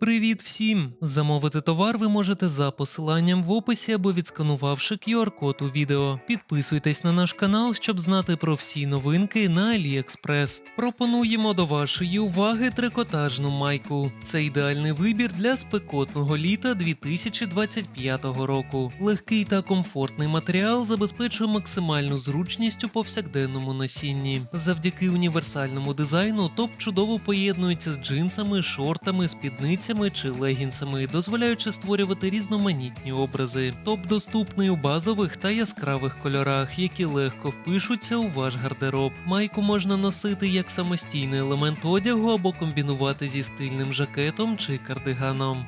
Привіт всім! Замовити товар ви можете за посиланням в описі або відсканувавши QR-код у відео. Підписуйтесь на наш канал, щоб знати про всі новинки на AliExpress. Пропонуємо до вашої уваги трикотажну майку. Це ідеальний вибір для спекотного літа 2025 року. Легкий та комфортний матеріал забезпечує максимальну зручність у повсякденному носінні. Завдяки універсальному дизайну топ чудово поєднується з джинсами, шортами, спідницями чи легінсами, дозволяючи створювати різноманітні образи. Топ доступний у базових та яскравих кольорах, які легко впишуться у ваш гардероб. Майку можна носити як самостійний елемент одягу або комбінувати зі стильним жакетом чи кардиганом.